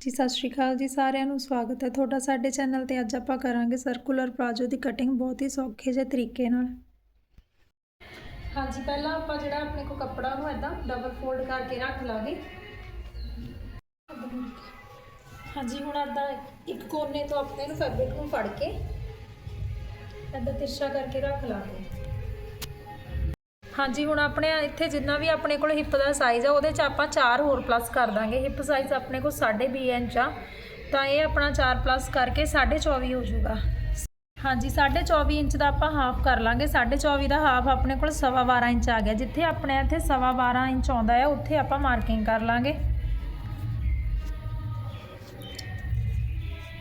ਜੀ, ਸਤਿ ਸ਼੍ਰੀ ਅਕਾਲ ਜੀ ਸਾਰਿਆਂ ਨੂੰ, ਸਵਾਗਤ ਹੈ ਤੁਹਾਡਾ ਸਾਡੇ ਚੈਨਲ ਤੇ। ਅੱਜ ਆਪਾਂ ਕਰਾਂਗੇ ਸਰਕੂਲਰ ਪਲਾਜੋ ਦੀ ਕਟਿੰਗ ਬਹੁਤ ਹੀ ਸੌਖੇ ਜਿਹੇ ਤਰੀਕੇ ਨਾਲ। ਹਾਂਜੀ, ਪਹਿਲਾਂ ਆਪਾਂ ਜਿਹੜਾ ਆਪਣੇ ਕੋ ਕੱਪੜਾ ਨੂੰ ਇਦਾਂ ਡਬਲ ਫੋਲਡ ਕਰਕੇ ਰੱਖ ਲਾਂਗੇ। ਹਾਂਜੀ, ਹੁਣ ਇਦਾਂ ਇੱਕ ਕੋਨੇ ਤੋਂ ਆਪਣੇ ਨੂੰ ਫੈਬਰਿਕ ਨੂੰ ਫੜ ਕੇ ਇਦਾਂ ਤਿਰਛਾ ਕਰਕੇ ਰੱਖ ਲਾਂਗੇ। ਹਾਂਜੀ, ਹੁਣ ਆਪਣੇ ਇੱਥੇ ਜਿੰਨਾ ਵੀ ਆਪਣੇ ਕੋਲ ਹਿੱਪ ਦਾ ਸਾਈਜ਼ ਆ, ਉਹਦੇ ਚ ਆਪਾਂ 4 ਹੋਰ ਪਲੱਸ ਕਰ ਦਾਂਗੇ। ਹਿੱਪ ਸਾਈਜ਼ ਆਪਣੇ ਕੋਲ 2.5 ਇੰਚ ਆ। ਤਾਂ ਇਹ ਆਪਣਾ 4 ਪਲੱਸ ਕਰਕੇ 24.5 ਹੋ ਜਾਊਗਾ। ਹਾਂਜੀ 24.5 ਇੰਚ ਦਾ ਆਪਾਂ ਹਾਫ ਕਰ ਲਾਂਗੇ। 24.5 ਦਾ ਹਾਫ ਆਪਣੇ ਕੋਲ 12.5 ਇੰਚ ਆ ਗਿਆ। ਜਿੱਥੇ ਆਪਣੇ ਇੱਥੇ 12.5 ਇੰਚ ਆਉਂਦਾ ਹੈ ਉੱਥੇ ਆਪਾਂ ਮਾਰਕਿੰਗ ਕਰ ਲਾਂਗੇ।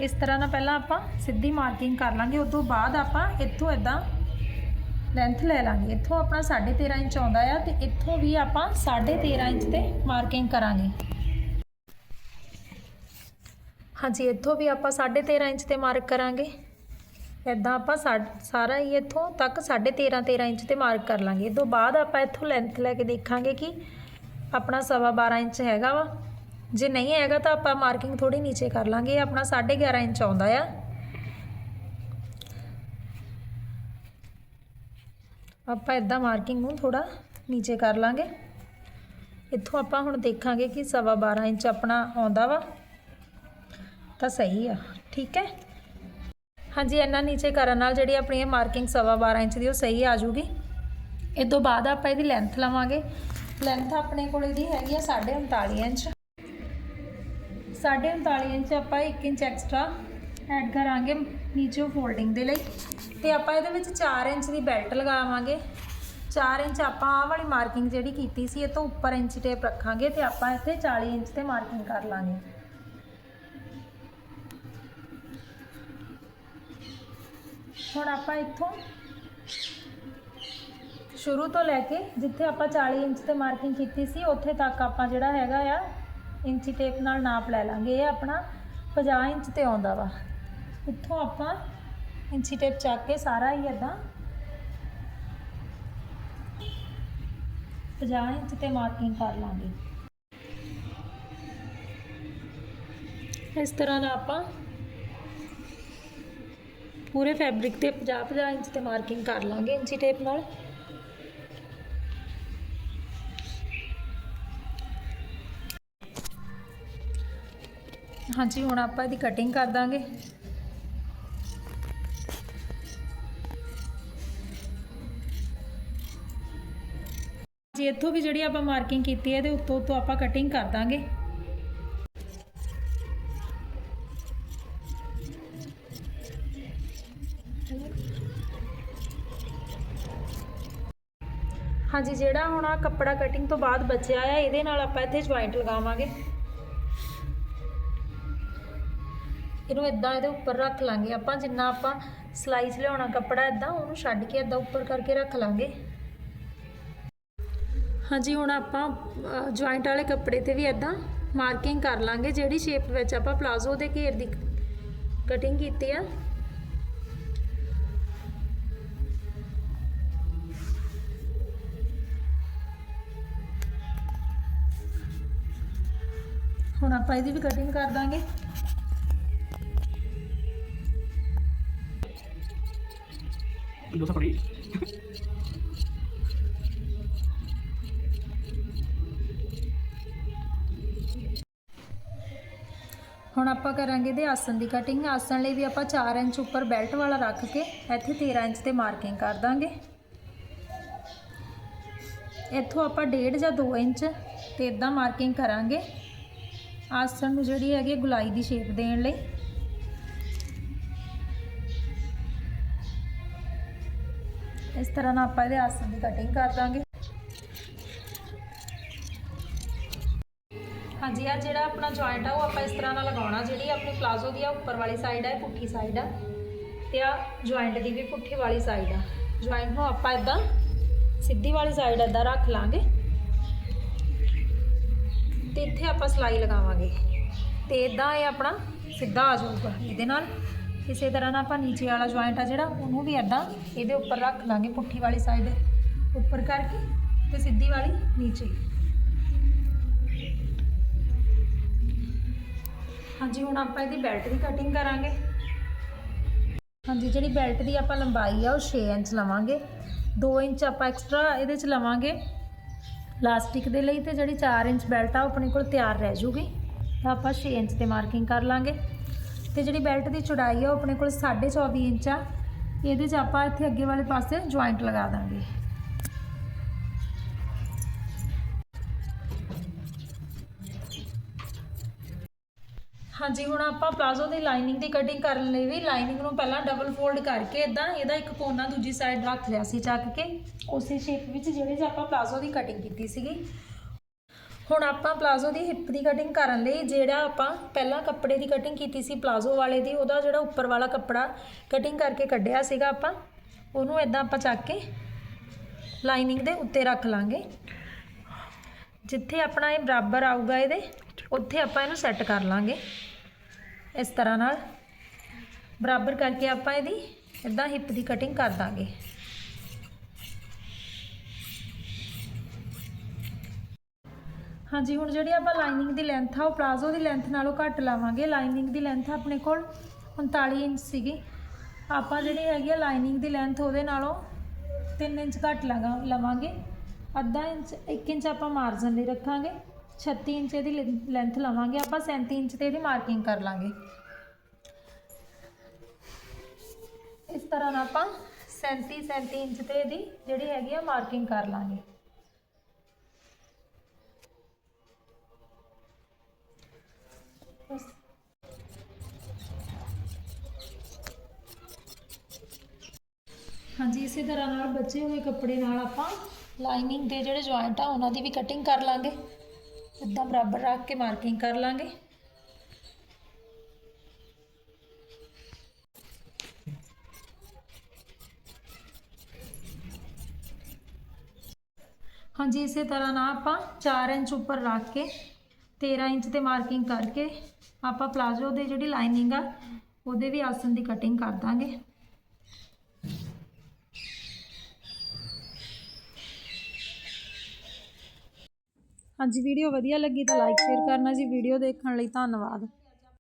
ਇਸ ਤਰ੍ਹਾਂ ਨਾਲ ਪਹਿਲਾਂ ਆਪਾਂ ਸਿੱਧੀ ਮਾਰਕਿੰਗ ਕਰ ਲਾਂਗੇ। ਉਸ ਤੋਂ ਬਾਅਦ ਆਪਾਂ ਇੱਥੋਂ ਇਦਾਂ ਲੈਂਥ ਲੈ ਲਾਂਗੇ। ਇੱਥੋਂ ਆਪਣਾ 13.5 ਇੰਚ ਆਉਂਦਾ ਆ ਤੇ ਇੱਥੋਂ ਵੀ ਆਪਾਂ 13.5 ਇੰਚ ਤੇ ਮਾਰਕਿੰਗ ਕਰਾਂਗੇ। ਹਾਂਜੀ, ਇੱਥੋਂ ਵੀ ਆਪਾਂ 13.5 ਇੰਚ ਤੇ ਮਾਰਕ ਕਰਾਂਗੇ। ਇਦਾਂ ਆਪਾਂ ਸਾ- ਸਾਰਾ ਹੀ ਇੱਥੋਂ ਤੱਕ 13.5 13 ਇੰਚ ਤੇ ਮਾਰਕ ਕਰ ਲਾਂਗੇ। ਇਹ ਤੋਂ ਬਾਅਦ ਆਪਾਂ ਇੱਥੋਂ ਲੈਂਥ ਲੈ ਕੇ ਦੇਖਾਂਗੇ ਕਿ ਆਪਣਾ ਸਵਾ 12 ਇੰਚ ਹੈਗਾ ਵਾ। ਜੇ ਨਹੀਂ ਹੈਗਾ ਤਾਂ ਆਪਾਂ ਮਾਰਕਿੰਗ ਥੋੜੀ ਨੀਚੇ ਕਰ ਲਾਂਗੇ। ਇਹ ਆਪਣਾ 11.5 ਇੰਚ ਆਉਂਦਾ ਆ। ਆਪਾਂ ਇਦਾਂ ਮਾਰਕਿੰਗ ਨੂੰ ਥੋੜਾ ਨੀਚੇ ਕਰ ਲਾਂਗੇ। ਇੱਥੋਂ ਆਪਾਂ ਹੁਣ ਦੇਖਾਂਗੇ ਕਿ ਸਵਾ 12 ਇੰਚ ਆਪਣਾ ਆਉਂਦਾ ਵਾ। ਤਾਂ ਸਹੀ ਆ, ਠੀਕ ਹੈ? ਹਾਂਜੀ, ਇੰਨਾ ਨੀਚੇ ਕਰਨ ਨਾਲ ਜਿਹੜੀ ਆਪਣੀ ਇਹ ਮਾਰਕਿੰਗ ਸਵਾ 12 ਇੰਚ ਦੀ ਉਹ ਸਹੀ ਆ ਜੂਗੀ ਇਹ ਤੋਂ ਬਾਅਦ ਆਪਾਂ ਇਹਦੀ ਲੈਂਥ ਲਵਾਂਗੇ। ਲੈਂਥ ਆਪਣੇ ਕੋਲ ਇਹਦੀ ਹੈਗੀ ਆ 39.5 ਇੰਚ। 39.5 ਇੰਚ ਆਪਾਂ 1 ਇੰਚ ਐਕਸਟਰਾ ਐਡ ਕਰਾਂਗੇ ਨੀਚੇ ਫੋਲਡਿੰਗ ਦੇ ਲਈ। ਤੇ ਆਪਾਂ ਇਹਦੇ ਵਿੱਚ 4 ਇੰਚ ਦੀ ਬੈਲਟ ਲਗਾਵਾਂਗੇ। 4 ਇੰਚ ਆਪਾਂ ਆਹ ਵਾਲੀ ਮਾਰਕਿੰਗ ਜਿਹੜੀ ਕੀਤੀ ਸੀ, ਇਹ ਤੋਂ ਉੱਪਰ ਇੰਚ ਟੇਪ ਰੱਖਾਂਗੇ ਤੇ ਆਪਾਂ ਇੱਥੇ 40 ਇੰਚ ਤੇ ਮਾਰਕਿੰਗ ਕਰ ਲਾਂਗੇ। ਹੁਣ ਆਪਾਂ ਇੱਥੋਂ ਸ਼ੁਰੂ ਤੋਂ ਲੈ ਕੇ ਜਿੱਥੇ ਆਪਾਂ 40 ਇੰਚ ਤੇ ਮਾਰਕਿੰਗ ਕੀਤੀ ਸੀ, ਉੱਥੇ ਤੱਕ ਆਪਾਂ ਜਿਹੜਾ ਹੈਗਾ ਆ, ਇੰਚੀ ਟੇਪ ਨਾਲ ਨਾਪ ਲੈ ਲਾਂਗੇ। ਇਹ ਆਪਣਾ 50 ਇੰਚ ਤੇ ਆਉਂਦਾ ਵਾ। ਇੱਥੋਂ ਆਪਾਂ ਇੰਚੀ ਟੇਪ ਚੱਕ ਕੇ ਸਾਰਾ ਹੀ ਇਦਾਂ 50 ਇੰਚ ਤੇ ਮਾਰਕਿੰਗ ਕਰ ਲਾਂਗੇ। ਇਸ ਤਰ੍ਹਾਂ ਨਾਲ ਆਪਾਂ ਪੂਰੇ ਫੈਬਰਿਕ ਤੇ 50 50 ਇੰਚ ਤੇ ਮਾਰਕਿੰਗ ਕਰ ਲਾਂਗੇ ਇੰਚੀ ਟੇਪ ਨਾਲ। ਹਾਂਜੀ, ਹੁਣ ਆਪਾਂ ਇਹਦੀ ਕਟਿੰਗ ਕਰ ਦਾਂਗੇ। ਜੀ ਇੱਥੋਂ ਵੀ ਜਿਹੜੀ ਆਪਾਂ ਮਾਰਕਿੰਗ ਕੀਤੀ ਹੈ ਤੇ ਉੱਤੋਂ ਤੋਂ ਆਪਾਂ ਕਟਿੰਗ ਕਰ ਦਾਂਗੇ। ਹਾਂਜੀ, ਜਿਹੜਾ ਹੁਣ ਆ ਕੱਪੜਾ ਕਟਿੰਗ ਤੋਂ ਬਾਅਦ ਬਚਿਆ ਆ, ਇਹਦੇ ਨਾਲ ਆਪਾਂ ਇੱਥੇ ਜੁਆਇੰਟ ਲਗਾਵਾਂਗੇ। ਇਹਨੂੰ ਇਦਾਂ ਇਹਦੇ ਉੱਪਰ ਰੱਖ ਲਾਂਗੇ। ਆਪਾਂ ਜਿੰਨਾ ਆਪਾਂ ਸਲਾਈ 'ਚ ਲਿਆਉਣਾ ਕੱਪੜਾ ਇਦਾਂ ਉਹਨੂੰ ਛੱਡ ਕੇ ਇਦਾਂ ਉੱਪਰ ਕਰਕੇ ਰੱਖ ਲਾਂਗੇ। ਹਾਂਜੀ, ਹੁਣ ਆਪਾਂ ਜੁਆਇੰਟ ਵਾਲੇ ਕੱਪੜੇ ਤੇ ਵੀ ਇਦਾਂ ਮਾਰਕਿੰਗ ਕਰ ਲਾਂਗੇ, ਜਿਹੜੀ ਸ਼ੇਪ ਵਿੱਚ ਆਪਾਂ ਪਲਾਜ਼ੋ ਦੇ ਘੇਰ ਦੀ ਕਟਿੰਗ ਕੀਤੀ ਆ। ਹੁਣ ਆਪਾਂ ਇਹਦੀ ਵੀ ਕਟਿੰਗ ਕਰ ਦਾਂਗੇ। Dosa por ਹੁਣ ਆਪਾਂ ਕਰਾਂਗੇ ਦੇ ਆਸਣ ਦੀ ਕਟਿੰਗ ਆਸਣ ਲਈ ਵੀ ਆਪਾਂ 4 ਇੰਚ ਉੱਪਰ ਬੈਲਟ ਵਾਲਾ ਰੱਖ ਕੇ ਇੱਥੇ 13 ਇੰਚ ਤੇ ਮਾਰਕਿੰਗ ਕਰ ਦਾਂਗੇ। ਇੱਥੋਂ ਆਪਾਂ 1.5 ਜਾਂ 2 ਇੰਚ ਤੇ ਇਦਾਂ ਮਾਰਕਿੰਗ ਕਰਾਂਗੇ। ਆਸਣ ਨੂੰ ਜਿਹੜੀ ਹੈਗੀ ਗੁਲਾਈ ਦੀ ਸ਼ੇਪ ਦੇਣ ਲਈ। ਇਸ ਤਰ੍ਹਾਂ ਨਾਲ ਆਪਾਂ ਇਹਦੇ ਆਸਣ ਦੀ ਕਟਿੰਗ ਕਰ ਦਾਂਗੇ। ਹਾਂਜੀ ਆ ਜਿਹੜਾ ਆਪਣਾ ਜੁਆਇੰਟ ਆ, ਉਹ ਆਪਾਂ ਇਸ ਤਰ੍ਹਾਂ ਨਾਲ ਲਗਾਉਣਾ, ਜਿਹੜੀ ਆਪਣੀ ਪਲਾਜ਼ੋ ਦੀ ਆ, ਉੱਪਰ ਵਾਲੀ ਸਾਈਡ ਆ, ਇਹ ਪੁੱਠੀ ਸਾਈਡ ਆ। ਤੇ ਆ ਜੁਆਇੰਟ ਦੀ ਵੀ ਪੁੱਠੀ ਵਾਲੀ ਸਾਈਡ ਆ। ਜੁਆਇੰਟ ਨੂੰ ਆਪਾਂ ਇਦਾਂ ਸਿੱਧੀ ਵਾਲੀ ਸਾਈਡ ਇਦਾਂ ਰੱਖ ਲਾਂਗੇ। ਤੇ ਇੱਥੇ ਆਪਾਂ ਸਲਾਈ ਲਗਾਵਾਂਗੇ। ਤੇ ਇਦਾਂ ਇਹ ਆਪਣਾ ਸਿੱਧਾ ਆ ਜਾਊਗਾ। ਇਹਦੇ ਨਾਲ ਇਸੇ ਤਰ੍ਹਾਂ ਨਾਲ ਆਪਾਂ ਨੀਚੇ ਵਾਲਾ ਜੁਆਇੰਟ ਆ ਜਿਹੜਾ, ਉਹਨੂੰ ਵੀ ਇਦਾਂ ਇਹਦੇ ਉੱਪਰ ਰੱਖ ਲਾਂਗੇ ਪੁੱਠੀ ਵਾਲੀ ਸਾਈਡ ਉੱਪਰ ਕਰਕੇ ਤੇ ਸਿੱਧੀ ਵਾਲੀ ਨੀਚੇ। ਹਾਂਜੀ, ਹੁਣ ਆਪਾਂ ਇਹਦੀ ਬੈਲਟ ਦੀ ਕਟਿੰਗ ਕਰਾਂਗੇ। ਹਾਂਜੀ, ਜਿਹੜੀ ਬੈਲਟ ਦੀ ਆਪਾਂ ਲੰਬਾਈ ਆ, ਉਹ 6 ਇੰਚ ਲਵਾਂਗੇ। 2 ਇੰਚ ਆਪਾਂ ਐਕਸਟਰਾ ਇਹਦੇ ਚ ਲਵਾਂਗੇ। ਲਾਸਟਿਕ ਦੇ ਲਈ ਤੇ ਜਿਹੜੀ 4 ਇੰਚ ਬੈਲਟ ਆ, ਉਹ ਆਪਣੇ ਕੋਲ ਤਿਆਰ ਰਹਿ ਜੂਗੀ। ਤਾਂ ਆਪਾਂ 6 ਇੰਚ ਤੇ ਮਾਰਕਿੰਗ ਕਰ ਲਾਂਗੇ। ਤੇ ਜਿਹੜੀ ਬੈਲਟ ਦੀ ਚੌੜਾਈ ਆ, ਉਹ ਆਪਣੇ ਕੋਲ 24.5 ਇੰਚ ਆ। ਇਹਦੇ 'ਚ ਆਪਾਂ ਇੱਥੇ ਅੱਗੇ ਵਾਲੇ ਪਾਸੇ ਜੁਆਇੰਟ ਲਗਾ ਦਾਂਗੇ। ਹਾਂਜੀ, ਹੁਣ ਆਪਾਂ ਪਲਾਜ਼ੋ ਦੀ ਲਾਈਨਿੰਗ ਦੀ ਕਟਿੰਗ ਕਰਨ ਲਈ ਵੀ ਲਾਈਨਿੰਗ ਨੂੰ ਪਹਿਲਾਂ ਡਬਲ ਫੋਲਡ ਕਰਕੇ ਇਦਾਂ ਇਹਦਾ ਇੱਕ ਕੋਨਾ ਦੂਜੀ ਸਾਈਡ ਰੱਖ ਲਿਆ ਸੀ ਚੱਕ ਕੇ। ਉਸੇ ਸ਼ੇਪ ਵਿੱਚ ਜਿਹੜੇ 'ਚ ਆਪਾਂ ਪਲਾਜ਼ੋ ਦੀ ਕਟਿੰਗ ਕੀਤੀ ਸੀਗੀ। ਹੁਣ ਆਪਾਂ ਪਲਾਜ਼ੋ ਦੀ ਹਿੱਪ ਦੀ ਕਟਿੰਗ ਕਰਨ ਲਈ ਜਿਹੜਾ ਆਪਾਂ ਪਹਿਲਾਂ ਕੱਪੜੇ ਦੀ ਕਟਿੰਗ ਕੀਤੀ ਸੀ ਪਲਾਜ਼ੋ ਵਾਲੇ ਦੀ, ਉਹਦਾ ਜਿਹੜਾ ਉੱਪਰ ਵਾਲਾ ਕੱਪੜਾ ਕਟਿੰਗ ਕਰਕੇ ਕੱਢਿਆ ਸੀਗਾ ਆਪਾਂ, ਉਹਨੂੰ ਇਦਾਂ ਆਪਾਂ ਚੱਕ ਕੇ ਲਾਈਨਿੰਗ ਦੇ ਉੱਤੇ ਰੱਖ ਲਾਂਗੇ। ਜਿੱਥੇ ਆਪਣਾ ਇਹ ਬਰਾਬਰ ਆਊਗਾ ਇਹਦੇ, ਉੱਥੇ ਆਪਾਂ ਇਹਨੂੰ ਸੈੱਟ ਕਰ ਲਾਂਗੇ। ਇਸ ਤਰ੍ਹਾਂ ਨਾਲ ਬਰਾਬਰ ਕਰਕੇ ਆਪਾਂ ਇਹਦੀ ਇਦਾਂ ਹਿੱਪ ਦੀ ਕਟਿੰਗ ਕਰ ਦਾਂਗੇ। ਹਾਂਜੀ, ਹੁਣ ਜਿਹੜੀ ਆਪਾਂ ਲਾਈਨਿੰਗ ਦੀ ਲੈਂਥ ਆ, ਉਹ ਪਲਾਜ਼ੋ ਦੀ ਲੈਂਥ ਨਾਲੋਂ ਘੱਟ ਲਾਵਾਂਗੇ। ਲਾਈਨਿੰਗ ਦੀ ਲੈਂਥ ਆਪਣੇ ਕੋਲ 39 ਇੰਚ ਸੀਗੀ। ਆਪਾਂ ਜਿਹੜੀ ਹੈਗੀ ਆ ਲਾਈਨਿੰਗ ਦੀ ਲੈਂਥ ਉਹਦੇ ਨਾਲੋਂ 3 ਇੰਚ ਘੱਟ ਲਗਾ, ਲਵਾਂਗੇ। ਅੱਧਾ ਇੰਚ 1 ਇੰਚ ਆਪਾਂ ਮਾਰਜਨ ਲਈ ਰੱਖਾਂਗੇ। 36 ਇੰਚ ਇਹਦੀ ਲੈਂਥ ਲਵਾਂਗੇ, ਆਪਾਂ 37 ਇੰਚ ਤੇ ਇਹਦੀ ਮਾਰਕਿੰਗ ਕਰ ਲਾਂਗੇ। ਇਸ ਤਰ੍ਹਾਂ ਨਾਲ ਆਪਾਂ 37 37 ਇੰਚ ਤੇ ਇਹਦੀ ਜਿਹੜੀ ਹੈਗੀ ਆ ਮਾਰਕਿੰਗ ਕਰ ਲਾਂਗੇ। ਹਾਂਜੀ, ਇਸੇ ਤਰ੍ਹਾਂ ਨਾਲ ਬਚੇ ਹੋਏ ਕੱਪੜੇ ਨਾਲ ਆਪਾਂ ਲਾਈਨਿੰਗ ਦੇ ਜਿਹੜੇ ਜੁਆਇੰਟ ਆ, ਉਹਨਾਂ ਦੀ ਵੀ ਕਟਿੰਗ ਕਰ ਲਾਂਗੇ। ਇਦਾਂ ਬਰਾਬਰ ਰੱਖ ਕੇ ਮਾਰਕਿੰਗ ਕਰ ਲਾਂਗੇ। ਹਾਂਜੀ, ਇਸੇ ਤਰ੍ਹਾਂ ਨਾਲ ਆਪਾਂ 4 ਇੰਚ ਉੱਪਰ ਰੱਖ ਕੇ 13 ਇੰਚ ਤੇ ਮਾਰਕਿੰਗ ਕਰਕੇ ਆਪਾਂ ਪਲਾਜ਼ੋ ਦੇ ਜਿਹੜੀ ਲਾਈਨਿੰਗ ਆ, ਉਹਦੇ ਵੀ ਆਸਨ ਦੀ ਕਟਿੰਗ ਕਰ ਦਾਂਗੇ। ਹਾਂਜੀ ਵੀਡੀਓ ਵਧੀਆ ਲੱਗੀ ਤਾਂ ਲਾਈਕ ਸ਼ੇਅਰ ਕਰਨਾ ਜੀ। ਵੀਡੀਓ ਦੇਖਣ ਲਈ ਧੰਨਵਾਦ।